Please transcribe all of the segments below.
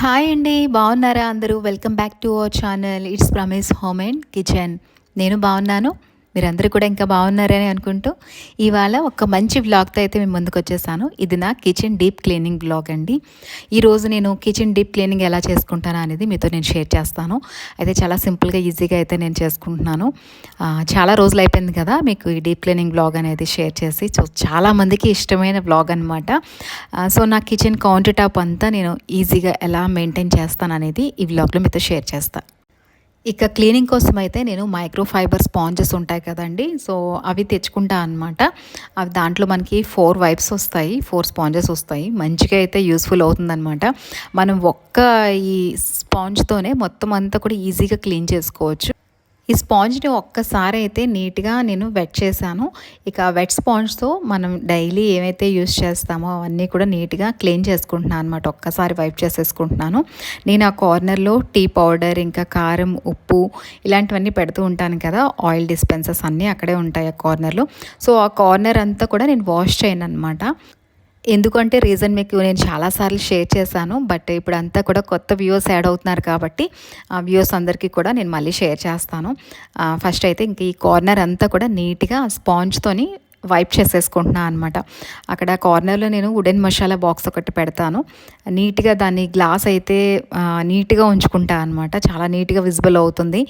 Hi అండి బాగున్నారా అందరూ? Welcome back to our channel it's Prames home and kitchen నేను బాగున్నాను. మీరందరూ కూడా ఇంకా బాగున్నారని అనుకుంటూ ఇవాళ ఒక మంచి వ్లాగ్తో అయితే మేము ముందుకు వచ్చేసాను. ఇది నా కిచెన్ డీప్ క్లీనింగ్ బ్లాగ్ అండి. ఈరోజు నేను కిచెన్ డీప్ క్లీనింగ్ ఎలా చేసుకుంటాను అనేది మీతో నేను షేర్ చేస్తాను. అయితే చాలా సింపుల్గా ఈజీగా అయితే నేను చేసుకుంటున్నాను. చాలా రోజులు అయిపోయింది కదా మీకు ఈ డీప్ క్లీనింగ్ బ్లాగ్ అనేది షేర్ చేసి. సో చాలామందికి ఇష్టమైన బ్లాగ్ అనమాట సో నా కిచెన్ కౌంటర్ టాప్ అంతా నేను ఈజీగా ఎలా మెయింటైన్ చేస్తాను అనేది ఈ బ్లాగ్లో మీతో షేర్ చేస్తాను ఇక క్లీనింగ్ కోసం అయితే నేను మైక్రోఫైబర్ స్పాంజెస్ ఉంటాయి కదండి. సో అవి తెచ్చుకుంటా అనమాట అవి దాంట్లో మనకి ఫోర్ వైప్స్ వస్తాయి ఫోర్ స్పాంజెస్ వస్తాయి. మంచిగా అయితే యూస్ఫుల్ అవుతుందన్నమాట. మనం ఒక్క ఈ స్పాంజ్తోనే మొత్తం అంతా కూడా ఈజీగా క్లీన్ చేసుకోవచ్చు. ఈ స్పాంజ్ని ఒక్కసారి అయితే నీట్గా నేను వెట్ చేశాను. ఇక వెట్ స్పాంజ్తో మనం డైలీ ఏమైతే యూస్ చేస్తామో అవన్నీ కూడా నీట్గా క్లీన్ చేసుకుంటున్నాను అనమాట ఒక్కసారి వైప్ చేసేసుకుంటున్నాను. నేను ఆ కార్నర్లో టీ పౌడర్ ఇంకా కారం ఉప్పు ఇలాంటివన్నీ పెడుతూ ఉంటాను కదా. ఆయిల్ డిస్పెన్సర్స్ అన్నీ అక్కడే ఉంటాయి ఆ కార్నర్లో. సో ఆ కార్నర్ అంతా కూడా నేను వాష్ చేయను అనమాట ఎందుకంటే రీజన్ మీకు నేను చాలాసార్లు షేర్ చేశాను బట్ ఇప్పుడు అంతా కూడా కొత్త వ్యూస్ యాడ్ అవుతున్నారు కాబట్టి ఆ వ్యూస్ అందరికీ కూడా నేను మళ్ళీ షేర్ చేస్తాను. ఫస్ట్ అయితే ఇంక ఈ కార్నర్ అంతా కూడా నీట్గా స్పాంజ్తోని వైప్ చేసేసుకుంటున్నాను అనమాట అక్కడ కార్నర్లో నేను వుడెన్ మసాలా బాక్స్ ఒకటి పెడతాను. నీట్గా దాన్ని గ్లాస్ అయితే నీట్గా ఉంచుకుంటా అనమాట చాలా నీట్గా విజిబుల్ అవుతుంది.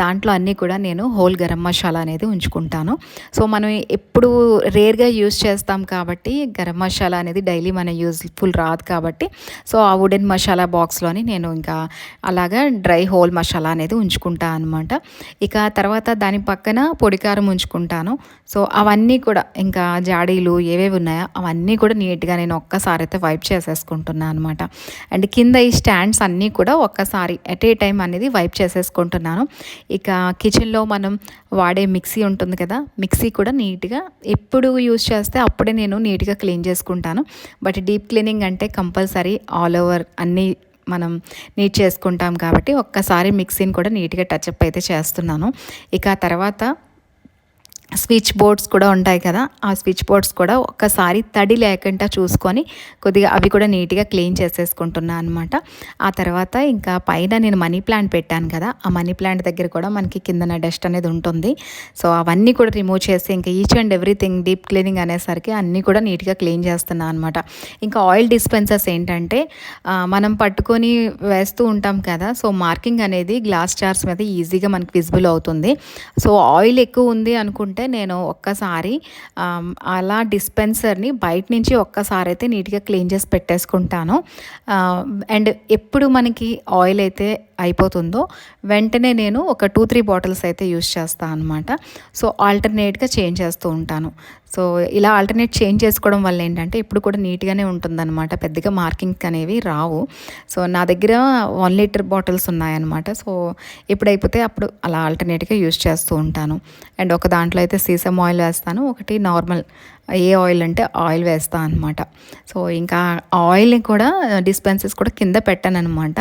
దాంట్లో అన్నీ కూడా నేను హోల్ గరం మసాలా అనేది ఉంచుకుంటాను. సో మనం ఎప్పుడు రేర్గా యూస్ చేస్తాం కాబట్టి గరం మసాలా అనేది డైలీ మన యూజ్ఫుల్ రాదు కాబట్టి సో ఆ వుడెన్ మసాలా బాక్స్లోని నేను ఇంకా అలాగా డ్రై హోల్ మసాలా అనేది ఉంచుకుంటా అనమాట ఇక తర్వాత దాని పక్కన పొడికారం ఉంచుకుంటాను. సో అవన్నీ కూడా ఇంకా జాడీలు ఏవేవి ఉన్నాయో అవన్నీ కూడా నీట్గా నేను ఒక్కసారి అయితే వైప్ చేసేసుకుంటున్నాను అనమాట అండ్ కింద ఈ స్టాండ్స్ అన్నీ కూడా ఒక్కసారి ఎట్ ఏ టైం అనేది వైప్ చేసేసుకుంటున్నాను. ఇక కిచెన్లో మనం వాడే మిక్సీ ఉంటుంది కదా మిక్సీ కూడా నీట్గా ఎప్పుడు యూజ్ చేస్తే అప్పుడే నేను నీట్గా క్లీన్ చేసుకుంటాను. బట్ డీప్ క్లీనింగ్ అంటే కంపల్సరీ ఆల్ ఓవర్ అన్నీ మనం నీట్ చేసుకుంటాం కాబట్టి ఒక్కసారి మిక్సీని కూడా నీట్గా టచ్అప్ అయితే చేస్తున్నాను. ఇక తర్వాత స్విచ్ బోర్డ్స్ కూడా ఉంటాయి కదా ఆ స్విచ్ బోర్డ్స్ కూడా ఒక్కసారి తడి లేకుండా చూసుకొని కొద్దిగా అవి కూడా నీట్గా క్లీన్ చేసేసుకుంటున్నాను అనమాట ఆ తర్వాత ఇంకా పైన నేను మనీ ప్లాంట్ పెట్టాను కదా ఆ మనీ ప్లాంట్ దగ్గర కూడా మనకి కిందన డస్ట్ అనేది ఉంటుంది. సో అవన్నీ కూడా రిమూవ్ చేసి ఇంకా each and everything deep cleaning అనేసరికి అన్నీ కూడా నీట్గా క్లీన్ చేస్తున్నాను అనమాట ఇంకా ఆయిల్ డిస్పెన్సర్స్ ఏంటంటే మనం పట్టుకొని వేస్తూ ఉంటాం కదా సో మార్కింగ్ అనేది గ్లాస్ జార్స్ మీద ఈజీగా మనకి విజిబుల్ అవుతుంది. సో ఆయిల్ ఎక్కువ ఉంది అనుకుంటే అంటే నేను ఒక్కసారి అలా డిస్పెన్సర్ని బయట నుంచి ఒక్కసారి అయితే నీట్గా క్లీన్ చేసి పెట్టేసుకుంటాను. అండ్ ఎప్పుడు మనకి ఆయిల్ అయితే అయిపోతుందో వెంటనే నేను ఒక టూ త్రీ బాటిల్స్ అయితే యూస్ చేస్తాను అనమాట సో ఆల్టర్నేట్గా చేంజ్ చేస్తూ ఉంటాను. సో ఇలా ఆల్టర్నేట్ చేంజ్ చేసుకోవడం వల్ల ఏంటంటే ఇప్పుడు కూడా నీట్గానే ఉంటుందన్నమాట. పెద్దగా మార్కింగ్స్ అనేవి రావు. సో నా దగ్గర వన్ లీటర్ బాటిల్స్ ఉన్నాయన్నమాట. సో ఎప్పుడైపోతే అప్పుడు అలా ఆల్టర్నేట్గా యూస్ చేస్తూ ఉంటాను. అండ్ ఒక దాంట్లో అయితే సీసమ్ ఆయిల్ వేస్తాను. ఒకటి నార్మల్ ఏ ఆయిల్ అంటే ఆయిల్ వేస్తాను అనమాట సో ఇంకా ఆయిల్ని కూడా డిస్పెన్సెస్ కూడా కింద పెట్టాను అనమాట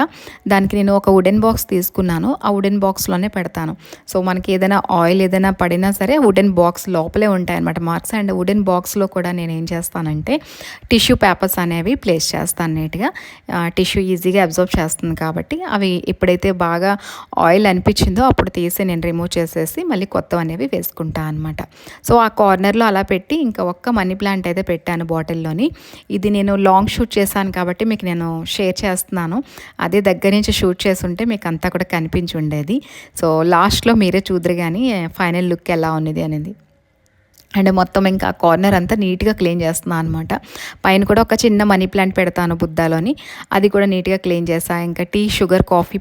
దానికి నేను ఒక వుడెన్ బాక్స్ తీసుకున్నాను. ఆ వుడెన్ బాక్స్లోనే పెడతాను. సో మనకి ఏదైనా ఆయిల్ ఏదైనా పడినా సరే వుడెన్ బాక్స్ లోపలే ఉంటాయి అనమాట మార్క్స్. అండ్ వుడెన్ బాక్స్లో కూడా నేను ఏం చేస్తానంటే టిష్యూ పేపర్స్ అనేవి ప్లేస్ చేస్తాను నీట్గా. టిష్యూ ఈజీగా అబ్జర్వ్ చేస్తుంది కాబట్టి అవి ఎప్పుడైతే బాగా ఆయిల్ అనిపించిందో అప్పుడు తీసి నేను రిమూవ్ చేసేసి మళ్ళీ కొత్త అనేవి వేసుకుంటాను అనమాట సో ఆ కార్నర్లో అలా పెట్టి ఇంకా ఒక్క మనీ ప్లాంట్ అయితే పెట్టాను బాటిల్లోని. ఇది నేను లాంగ్ షూట్ చేశాను కాబట్టి మీకు నేను షేర్ చేస్తున్నాను. అదే దగ్గర నుంచి షూట్ చేస్తుంటే మీకు అంతా కూడా కనిపించి ఉండేది. సో లాస్ట్లో మీరే చూద్దరు కానీ ఫైనల్ లుక్ ఎలా ఉన్నది అనేది. అండ్ మొత్తం ఇంకా కార్నర్ అంతా నీట్గా క్లీన్ చేస్తున్నాను అనమాట పైన కూడా ఒక చిన్న మనీ ప్లాంట్ పెడతాను బుద్ధాలోని. అది కూడా నీట్గా క్లీన్ చేస్తాను ఇంకా టీ షుగర్ కాఫీ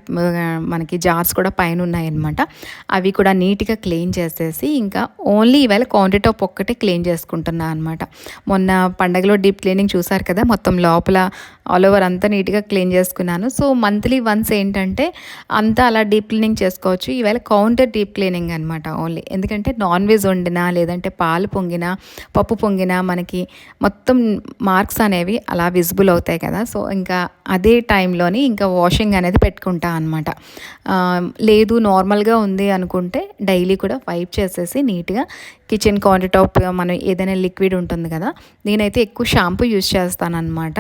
మనకి జార్స్ కూడా పైన ఉన్నాయన్నమాట. అవి కూడా నీట్గా క్లీన్ చేసేసి ఇంకా ఓన్లీ ఈవేళ కౌంటర్ టాప్ ఒక్కటే క్లీన్ చేసుకుంటున్నాను అనమాట మొన్న పండగలో డీప్ క్లీనింగ్ చూసారు కదా మొత్తం లోపల ఆల్ ఓవర్ అంతా నీట్గా క్లీన్ చేసుకున్నాను. సో మంత్లీ వన్స్ ఏంటంటే అంతా అలా డీప్ క్లీనింగ్ చేసుకోవచ్చు. ఈవేళ కౌంటర్ డీప్ క్లీనింగ్ అనమాట ఓన్లీ. ఎందుకంటే నాన్ వెజ్ వండినా లేదంటే పాలు పాలు పొంగినా పప్పు పొంగినా మనకి మొత్తం మార్క్స్ అనేవి అలా విజిబుల్ అవుతాయి కదా. సో ఇంకా అదే టైంలోని ఇంకా వాషింగ్ అనేది పెట్టుకుంటా అనమాట లేదు నార్మల్గా ఉంది అనుకుంటే డైలీ కూడా వైప్ చేసేసి నీట్గా కిచెన్ కౌంటర్ టాప్ మనం ఏదైనా లిక్విడ్ ఉంటుంది కదా నేనైతే ఎక్కువ షాంపూ యూజ్ చేస్తానన్నమాట.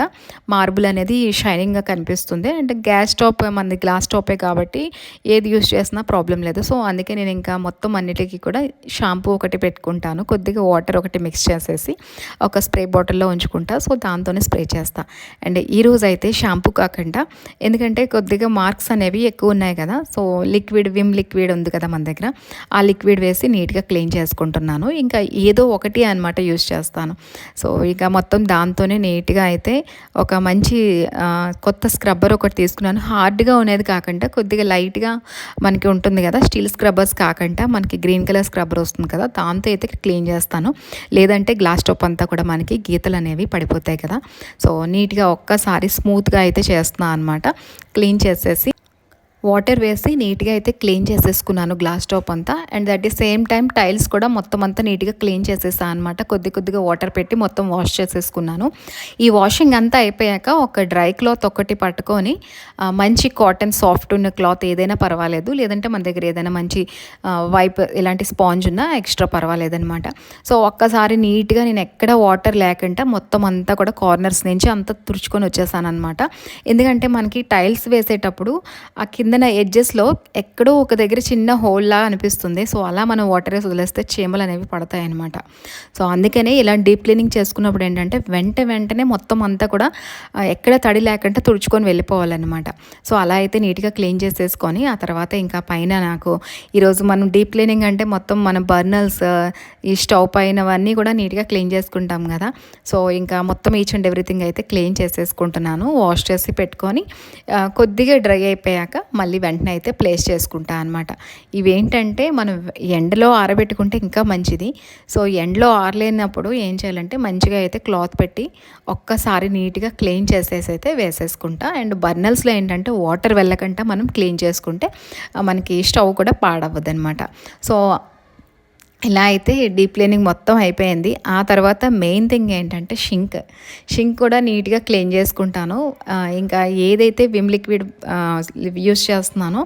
మార్బుల్ అనేది షైనింగ్గా కనిపిస్తుంది. అండ్ గ్యాస్ టాప్ మనది గ్లాస్ టాపే కాబట్టి ఏది యూజ్ చేసినా ప్రాబ్లం లేదు. సో అందుకే నేను ఇంకా మొత్తం అన్నిటికీ కూడా షాంపూ ఒకటి పెట్టుకుంటాను. కొద్దిగా వాటర్ ఒకటి మిక్స్ చేసేసి ఒక స్ప్రే బాటిల్లో ఉంచుకుంటా. సో దాంతోనే స్ప్రే చేస్తా. అండ్ ఈరోజు అయితే షాంపూ కాకుండా ఎందుకంటే కొద్దిగా మార్క్స్ అనేవి ఎక్కువ ఉన్నాయి కదా. సో లిక్విడ్ విమ్ లిక్విడ్ ఉంది కదా మన దగ్గర. ఆ లిక్విడ్ వేసి నీట్గా క్లీన్ చేసుకుంటున్నాను. ఇంకా ఏదో ఒకటి అనమాట యూస్ చేస్తాను. సో ఇక మొత్తం దాంతోనే నీట్గా అయితే ఒక మంచి కొత్త స్క్రబ్బర్ ఒకటి తీసుకున్నాను. హార్డ్గా ఉన్నది కాకుండా కొద్దిగా లైట్గా మనకి ఉంటుంది కదా స్టీల్ స్క్రబ్బర్స్ కాకుండా మనకి గ్రీన్ కలర్ స్క్రబ్బర్ వస్తుంది కదా దాంతో అయితే క్లీన్ చేస్తాను. లేదంటే గ్లాస్ టాప్ అంతా కూడా మనకి గీతలు అనేవి పడిపోతాయి కదా. సో నీట్గా ఒక్కసారి స్మూత్గా అయితే చేస్తున్నాను అనమాట క్లీన్ చేసేసి వాటర్ వేసి నీట్గా అయితే క్లీన్ చేసేసుకున్నాను గ్లాస్ టాప్ అంతా. And that the same time tiles కూడా మొత్తం అంతా నీట్గా క్లీన్ చేసేసాను అనమాట కొద్ది కొద్దిగా వాటర్ పెట్టి మొత్తం వాష్ చేసేసుకున్నాను. ఈ వాషింగ్ అంతా అయిపోయాక ఒక డ్రై క్లాత్ ఒకటి పట్టుకొని మంచి కాటన్ సాఫ్ట్ ఉన్న క్లాత్ ఏదైనా పర్వాలేదు. లేదంటే మన దగ్గర ఏదైనా మంచి వైప్ ఇలాంటి స్పాంజ్ ఉన్నా ఎక్స్ట్రా పర్వాలేదనమాట సో ఒక్కసారి నీట్గా నేను ఎక్కడ వాటర్ లేకుండా మొత్తం అంతా కూడా కార్నర్స్ నుంచి అంతా తుడుచుకొని వచ్చేసాను అనమాట ఎందుకంటే మనకి టైల్స్ వేసేటప్పుడు ఆ కింద కిందన ఎడ్జెస్లో ఎక్కడో ఒక దగ్గర చిన్న హోల్లా అనిపిస్తుంది. సో అలా మనం వాటర్ వేసి వదిలేస్తే చీమలు అనేవి పడతాయి అనమాట సో అందుకనే ఇలా డీప్ క్లీనింగ్ చేసుకున్నప్పుడు ఏంటంటే వెంట వెంటనే మొత్తం అంతా కూడా ఎక్కడ తడి లేకుండా తుడుచుకొని వెళ్ళిపోవాలన్నమాట. సో అలా అయితే నీట్గా క్లీన్ చేసేసుకొని ఆ తర్వాత ఇంకా పైన నాకు ఈరోజు మనం డీప్ క్లీనింగ్ అంటే మొత్తం మన బర్నర్స్ ఈ స్టవ్ పైనవన్నీ కూడా నీట్గా క్లీన్ చేసుకుంటాం కదా. సో ఇంకా మొత్తం ఈచ్ అండ్ ఎవ్రీథింగ్ అయితే క్లీన్ చేసేసుకుంటున్నాను. వాష్ చేసి పెట్టుకొని కొద్దిగా డ్రై అయిపోయాక మళ్ళీ వెంటనే అయితే ప్లేస్ చేసుకుంటా అనమాట ఇవేంటంటే మనం ఎండలో ఆరబెట్టుకుంటే ఇంకా మంచిది. సో ఎండలో ఆరలేనప్పుడు ఏం చేయాలంటే మంచిగా అయితే క్లాత్ పెట్టి ఒక్కసారి నీట్గా క్లీన్ చేసేసి అయితే వేసేసుకుంటా. అండ్ బర్నల్స్లో ఏంటంటే వాటర్ వెళ్ళకుండా మనం క్లీన్ చేసుకుంటే మనకి స్టవ్ కూడా పాడవద్దు అనమాట సో ఇలా అయితే డీప్ క్లీనింగ్ మొత్తం అయిపోయింది. ఆ తర్వాత మెయిన్ థింగ్ ఏంటంటే షింక్. షింక్ కూడా నీట్గా క్లీన్ చేసుకుంటాను. ఇంకా ఏదైతే విమ్ లిక్విడ్ యూస్ చేస్తున్నానో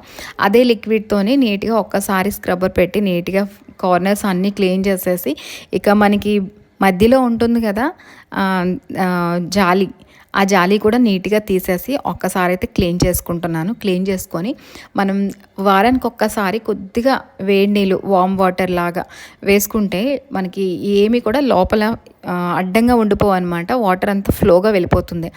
అదే లిక్విడ్తోని నీట్గా ఒక్కసారి స్క్రబ్బర్ పెట్టి నీట్గా కార్నర్స్ అన్నీ క్లీన్ చేసేసి ఇక మనకి మధ్యలో ఉంటుంది కదా జాలి. ఆ జాలి కూడా నీట్గా తీసేసి ఒక్కసారి అయితే క్లీన్ చేసుకుంటున్నాను. క్లీన్ చేసుకొని మనం వారానికి ఒక్కసారి కొద్దిగా వేడి నీళ్ళు వామ్ వాటర్ లాగా వేసుకుంటే మనకి ఏమి కూడా లోపల అడ్డంగా ఉండిపోవన్నమాట వాటర్ అంతా ఫ్లోగా వెళ్ళిపోతుంది.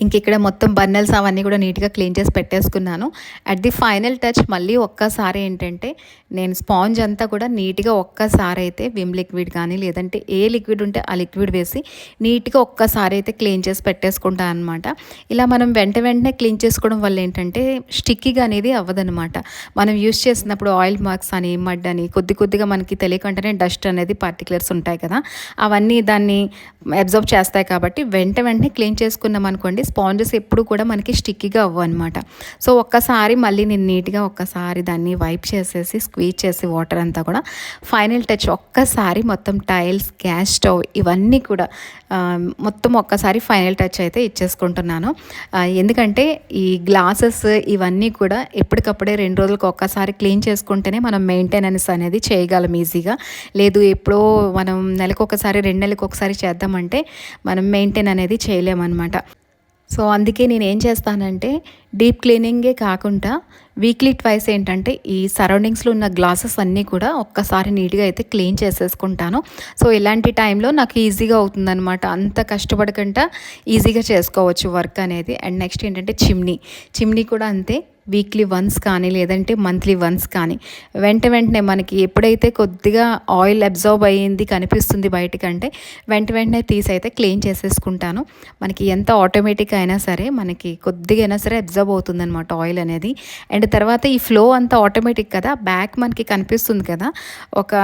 ఇంక ఇక్కడ మొత్తం బర్నల్స్ అవన్నీ కూడా నీట్గా క్లీన్ చేసి పెట్టేసుకున్నాను. అట్ ది ఫైనల్ టచ్ మళ్ళీ ఒక్కసారి ఏంటంటే నేను స్పాంజ్ అంతా కూడా నీట్గా ఒక్కసారి అయితే విమ్ లిక్విడ్ కానీ లేదంటే ఏ లిక్విడ్ ఉంటే ఆ లిక్విడ్ వేసి నీట్గా ఒక్కసారి అయితే క్లీన్ చేసి పెట్టేసుకుంటాను అనమాట ఇలా మనం వెంట వెంటనే క్లీన్ చేసుకోవడం వల్ల ఏంటంటే స్టిక్కీగా అనేది అవ్వదనమాట మనం యూస్ చేసినప్పుడు ఆయిల్ మార్క్స్ అని మడ్ అని కొద్ది కొద్దిగా మనకి తెలియకుండానే డస్ట్ అనేది పార్టికులర్స్ ఉంటాయి కదా అవన్నీ దాన్ని అబ్జర్వ్ చేస్తాయి కాబట్టి వెంట వెంటనే క్లీన్ చేసుకున్నాం అనుకోండి స్పాంజెస్ ఎప్పుడు కూడా మనకి స్టిక్కీగా అవ్వు అనమాట సో ఒక్కసారి మళ్ళీ నేను నీట్గా ఒక్కసారి దాన్ని వైప్ చేసేసి స్క్వీజ్ చేసి వాటర్ అంతా కూడా ఫైనల్ టచ్ ఒక్కసారి మొత్తం టైల్స్ గ్యాస్ స్టవ్ ఇవన్నీ కూడా మొత్తం ఒక్కసారి ఫైనల్ టచ్ అయితే ఇచ్చేసుకుంటున్నాను. ఎందుకంటే ఈ గ్లాసెస్ ఇవన్నీ కూడా ఎప్పటికప్పుడే రెండు రోజులకు ఒక్కసారి క్లీన్ చేసుకుంటేనే మనం మెయింటెనెన్స్ అనేది చేయగలం ఈజీగా. లేదు ఎప్పుడో మనం నెలకు ఒకసారి రెండు నెలలకు ఒకసారి చేద్దామంటే మనం మెయింటైన్ అనేది చేయలేమన్నమాట. సో అందుకే నేను ఏం చేస్తానంటే డీప్ క్లీనింగే కాకుండా వీక్లీ ట్వైస్ ఏంటంటే ఈ సరౌండింగ్స్లో ఉన్న గ్లాసెస్ అన్నీ కూడా ఒక్కసారి నీట్గా అయితే క్లీన్ చేసేసుకుంటాను. సో ఇలాంటి టైంలో నాకు ఈజీగా అవుతుందనమాట అంత కష్టపడకుండా ఈజీగా చేసుకోవచ్చు వర్క్ అనేది. అండ్ నెక్స్ట్ ఏంటంటే చిమ్నీ చిమ్నీ కూడా అంతే. వీక్లీ వన్స్ కానీ లేదంటే మంత్లీ వన్స్ కానీ వెంట వెంటనే మనకి ఎప్పుడైతే కొద్దిగా ఆయిల్ అబ్జర్వ్ అయ్యింది కనిపిస్తుంది బయటకంటే వెంట వెంటనే తీసి అయితే క్లీన్ చేసేసుకుంటాను. మనకి ఎంత ఆటోమేటిక్ అయినా సరే మనకి కొద్దిగా అయినా సరే అబ్జర్వ్ అవుతుంది అనమాట ఆయిల్ అనేది. అండ్ తర్వాత ఈ ఫ్లో అంతా ఆటోమేటిక్ కదా బ్యాక్ మనకి కనిపిస్తుంది కదా ఒక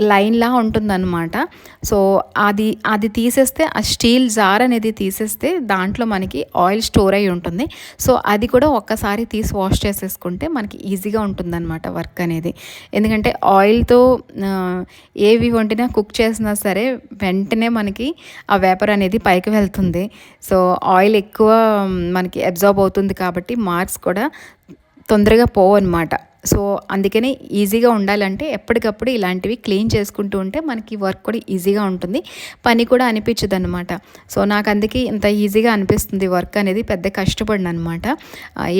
లైన్లా ఉంటుందన్నమాట. సో అది అది తీసేస్తే ఆ స్టీల్ జార్ అనేది తీసేస్తే దాంట్లో మనకి ఆయిల్ స్టోర్ అయి ఉంటుంది. సో అది కూడా ఒక్కసారి తీసి వాష్ వాష్ చేసేసుకుంటే మనకి ఈజీగా ఉంటుందన్నమాట వర్క్ అనేది. ఎందుకంటే ఆయిల్తో ఏవి వండినా కుక్ చేసినా సరే వెంటనే మనకి ఆ వేపర్ అనేది పైకి వెళ్తుంది. సో ఆయిల్ ఎక్కువ మనకి అబ్జార్బ్ అవుతుంది కాబట్టి మార్క్స్ కూడా తొందరగా పోవు అనమాట సో అందుకనే ఈజీగా ఉండాలంటే ఎప్పటికప్పుడు ఇలాంటివి క్లీన్ చేసుకుంటూ ఉంటే మనకి వర్క్ కూడా ఈజీగా ఉంటుంది. పని కూడా అనిపించదు అనమాట సో నాకు అందుకే ఇంత ఈజీగా అనిపిస్తుంది వర్క్ అనేది పెద్ద కష్టపడిన అనమాట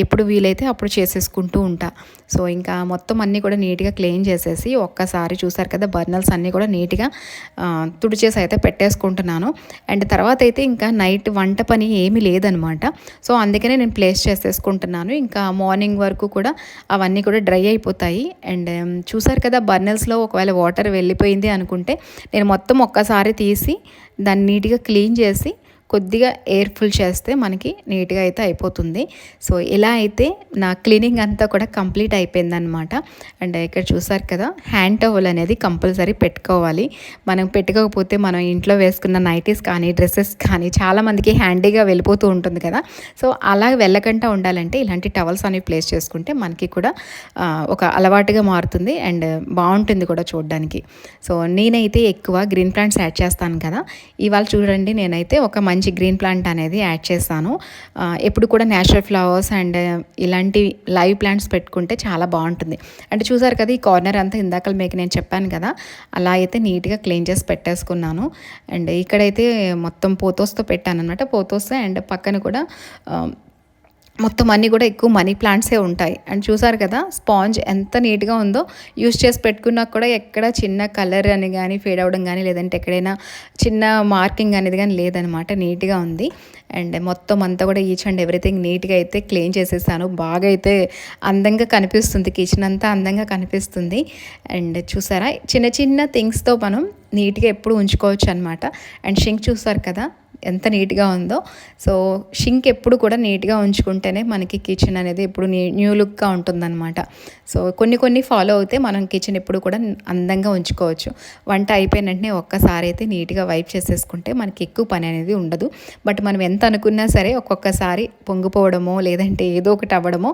ఎప్పుడు వీలైతే అప్పుడు చేసేసుకుంటూ ఉంటా. సో ఇంకా మొత్తం అన్నీ కూడా నీట్గా క్లీన్ చేసేసి ఒక్కసారి చూసారు కదా బర్నల్స్ అన్నీ కూడా నీట్గా తుడిచేసి అయితే పెట్టేసుకుంటున్నాను. అండ్ తర్వాత అయితే ఇంకా నైట్ వంట పని ఏమీ లేదనమాట సో అందుకనే నేను ప్లేస్ చేసేసుకుంటున్నాను. ఇంకా మార్నింగ్ వరకు కూడా అవన్నీ కూడా డ్రై అయిపోతాయి. అండ్ చూసారు కదా బర్నల్స్లో ఒకవేళ వాటర్ వెళ్ళిపోయింది అనుకుంటే నేను మొత్తం ఒక్కసారి తీసి దాన్ని నీట్గా క్లీన్ చేసి కొద్దిగా ఎయిర్ ఫుల్ చేస్తే మనకి నీట్గా అయితే అయిపోతుంది. సో ఇలా అయితే నా క్లీనింగ్ అంతా కూడా కంప్లీట్ అయిపోయిందనమాట అండ్ ఇక్కడ చూసారు కదా హ్యాండ్ టవల్ అనేది కంపల్సరీ పెట్టుకోవాలి. మనం పెట్టుకోకపోతే మనం ఇంట్లో వేసుకున్న నైటీస్ కానీ డ్రెస్సెస్ కానీ చాలామందికి హ్యాండీగా వెళ్ళిపోతూ ఉంటుంది కదా. సో అలా వెళ్ళకుండా ఉండాలంటే ఇలాంటి టవల్స్ అనేవి ప్లేస్ చేసుకుంటే మనకి కూడా ఒక అలవాటుగా మారుతుంది అండ్ బాగుంటుంది కూడా చూడడానికి. సో నేనైతే ఎక్కువ గ్రీన్ ప్లాంట్స్ యాడ్ చేస్తాను కదా. ఇవాళ చూడండి నేనైతే ఒక మంచి మంచి గ్రీన్ ప్లాంట్ అనేది యాడ్ చేశాను. ఎప్పుడు కూడా న్యాచురల్ ఫ్లవర్స్ అండ్ ఇలాంటి లైవ్ ప్లాంట్స్ పెట్టుకుంటే చాలా బాగుంటుంది. అంటే చూసారు కదా ఈ కార్నర్ అంతా ఇందాక మీకు నేను చెప్పాను కదా అలా అయితే నీట్గా క్లీన్ చేసి పెట్టేసుకున్నాను. అండ్ ఇక్కడైతే మొత్తం పోతోస్తో పెట్టాను అనమాట పోతోస్ అండ్ పక్కన కూడా మొత్తం అన్నీ కూడా ఎక్కువ మనీ ప్లాంట్సే ఉంటాయి. అండ్ చూసారు కదా స్పాంజ్ ఎంత నీట్గా ఉందో యూస్ చేసి పెట్టుకున్నా కూడా ఎక్కడ చిన్న కలర్ అని కానీ ఫేడ్ అవ్వడం కానీ లేదంటే ఎక్కడైనా చిన్న మార్కింగ్ అనేది కానీ లేదనమాట నీట్గా ఉంది. అండ్ మొత్తం అంతా కూడా ఈచ్ అండ్ ఎవ్రీథింగ్ నీట్గా అయితే క్లీన్ చేసేసాను. బాగా అయితే అందంగా కనిపిస్తుంది కిచెన్ అంతా అందంగా కనిపిస్తుంది. అండ్ చూసారా చిన్న చిన్న థింగ్స్తో మనం నీట్గా ఎప్పుడు ఉంచుకోవచ్చు అనమాట అండ్ షింక్ చూసారు కదా ఎంత నీట్గా ఉందో. సో షింక్ ఎప్పుడు కూడా నీట్గా ఉంచుకుంటేనే మనకి కిచెన్ అనేది ఎప్పుడు న్యూ లుక్గా ఉంటుందన్నమాట. సో కొన్ని కొన్ని ఫాలో అవుతే మనం కిచెన్ ఎప్పుడు కూడా అందంగా ఉంచుకోవచ్చు. వంట అయిపోయిన వెంటనే ఒక్కసారి అయితే నీట్గా వైప్ చేసేసుకుంటే మనకి ఎక్కువ పని అనేది ఉండదు. బట్ మనం ఎంత అనుకున్నా సరే ఒక్కొక్కసారి పొంగిపోవడమో లేదంటే ఏదో ఒకటి అవ్వడమో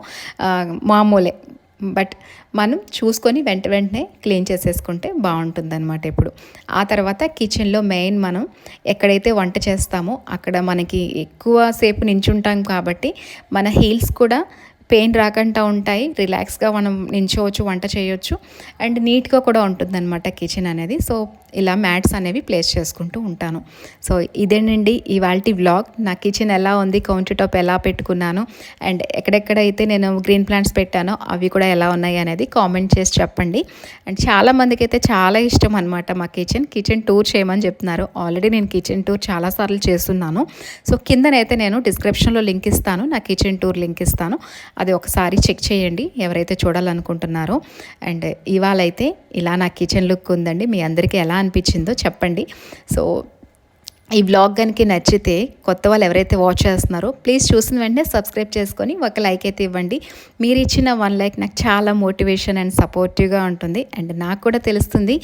మామూలే. బట్ మనం చూసుకొని వెంట వెంటనే క్లీన్ చేసేసుకుంటే బాగుంటుందన్నమాట ఇప్పుడు ఆ తర్వాత కిచెన్లో మెయిన్ మనం ఎక్కడైతే వంట చేస్తామో అక్కడ మనకి ఎక్కువ సేపు నించుంటాం కాబట్టి మన హీల్స్ కూడా పెయిన్ రాకుండా ఉంటాయి. రిలాక్స్గా మనం నించోవచ్చు వంట చేయొచ్చు. అండ్ నీట్గా కూడా ఉంటుందన్నమాట కిచెన్ అనేది. సో ఇలా మ్యాట్స్ అనేవి ప్లేస్ చేసుకుంటూ ఉంటాను. సో ఇదేనండి ఇవాళ వ్లాగ్. నా కిచెన్ ఎలా ఉంది కౌంటర్ టాప్ ఎలా పెట్టుకున్నాను అండ్ ఎక్కడెక్కడైతే నేను గ్రీన్ ప్లాంట్స్ పెట్టానో అవి కూడా ఎలా ఉన్నాయి అనేది కామెంట్ చేసి చెప్పండి. అండ్ చాలామందికి అయితే చాలా ఇష్టం అనమాట మా కిచెన్. కిచెన్ టూర్ చేయమని చెప్తున్నారు. ఆల్రెడీ నేను కిచెన్ టూర్ చాలాసార్లు చేస్తున్నాను. సో కిందనైతే నేను డిస్క్రిప్షన్లో లింక్ ఇస్తాను. నా కిచెన్ టూర్ లింక్ ఇస్తాను. అది ఒకసారి చెక్ చేయండి ఎవరైతే చూడాలనుకుంటున్నారో. అండ్ ఇవాళ అయితే ఇలా నా కిచెన్ లుక్ ఉందండి. మీ అందరికీ ఎలా అనిపించిందో చెప్పండి. సో ఈ బ్లాగ్ కనుక నచ్చితే కొత్త వాళ్ళు ఎవరైతే వాచ్ చేస్తున్నారో ప్లీజ్ చూసిన వెంటనే సబ్స్క్రైబ్ చేసుకొని ఒక లైక్ అయితే ఇవ్వండి. మీరు ఇచ్చిన వన్ లైక్ నాకు చాలా మోటివేషన్ అండ్ సపోర్టివ్గా ఉంటుంది. అండ్ నాకు కూడా తెలుస్తుంది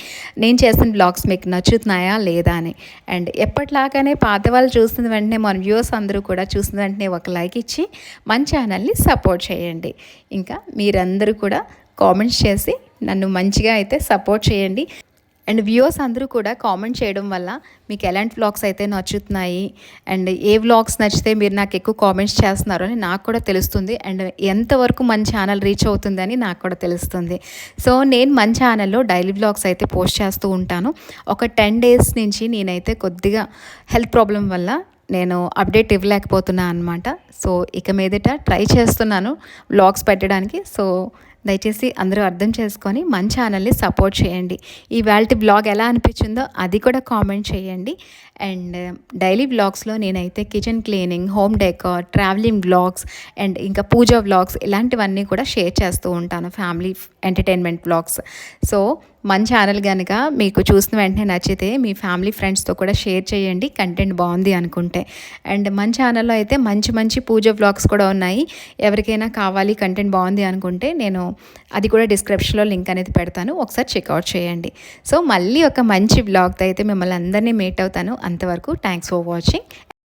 నేను చేసిన బ్లాగ్స్ మీకు నచ్చుతున్నాయా లేదా అని. అండ్ ఎప్పటిలాగానే పాత వాళ్ళు చూసిన వెంటనే మన వ్యూవర్స్ అందరూ కూడా చూసిన వెంటనే ఒక లైక్ ఇచ్చి మన ఛానల్ని సపోర్ట్ చేయండి. ఇంకా మీరందరూ కూడా కామెంట్స్ చేసి నన్ను మంచిగా అయితే సపోర్ట్ చేయండి. అండ్ వ్యూవర్స్ అందరూ కూడా కామెంట్ చేయడం వల్ల మీకు ఎలాంటి వ్లాగ్స్ అయితే నచ్చుతున్నాయి అండ్ ఏ వ్లాగ్స్ నచ్చితే మీరు నాకు ఎక్కువ కామెంట్స్ చేస్తున్నారు అని నాకు కూడా తెలుస్తుంది అండ్ ఎంతవరకు మన ఛానల్ రీచ్ అవుతుందని నాకు కూడా తెలుస్తుంది. సో నేను మన ఛానల్లో డైలీ వ్లాగ్స్ అయితే పోస్ట్ చేస్తూ ఉంటాను. ఒక టెన్ డేస్ నుంచి నేనైతే కొద్దిగా హెల్త్ ప్రాబ్లం వల్ల నేను అప్డేట్ ఇవ్వలేకపోతున్నాను అనమాట సో ఇక మీదట ట్రై చేస్తున్నాను వ్లాగ్స్ పెట్టడానికి. సో దయచేసి అందరూ అర్థం చేసుకొని మన ఛానల్ని సపోర్ట్ చేయండి. ఈ వ్యాలిటీ బ్లాగ్ ఎలా అనిపించిందో అది కూడా కామెంట్ చేయండి. అండ్ డైలీ బ్లాగ్స్లో నేనైతే kitchen cleaning home decor travelling blogs and ఇంకా పూజ బ్లాగ్స్ ఇలాంటివన్నీ కూడా షేర్ చేస్తూ ఉంటాను ఫ్యామిలీ ఎంటర్టైన్మెంట్ బ్లాగ్స్ సో మన ఛానల్ కనుక మీకు చూసిన వెంటనే నచ్చితే మీ ఫ్యామిలీ ఫ్రెండ్స్తో కూడా షేర్ చేయండి కంటెంట్ బాగుంది అనుకుంటే. అండ్ మన ఛానల్లో అయితే మంచి మంచి పూజ బ్లాగ్స్ కూడా ఉన్నాయి. ఎవరికైనా కావాలి కంటెంట్ బాగుంది అనుకుంటే నేను అది కూడా డిస్క్రిప్షన్లో లింక్ అనేది పెడతాను. ఒకసారి చెక్అవుట్ చేయండి. సో మళ్ళీ ఒక మంచి బ్లాగ్తో అయితే మిమ్మల్ని అందరినీ మీట్ అవుతాను. అంతవరకు థ్యాంక్స్ ఫర్ వాచింగ్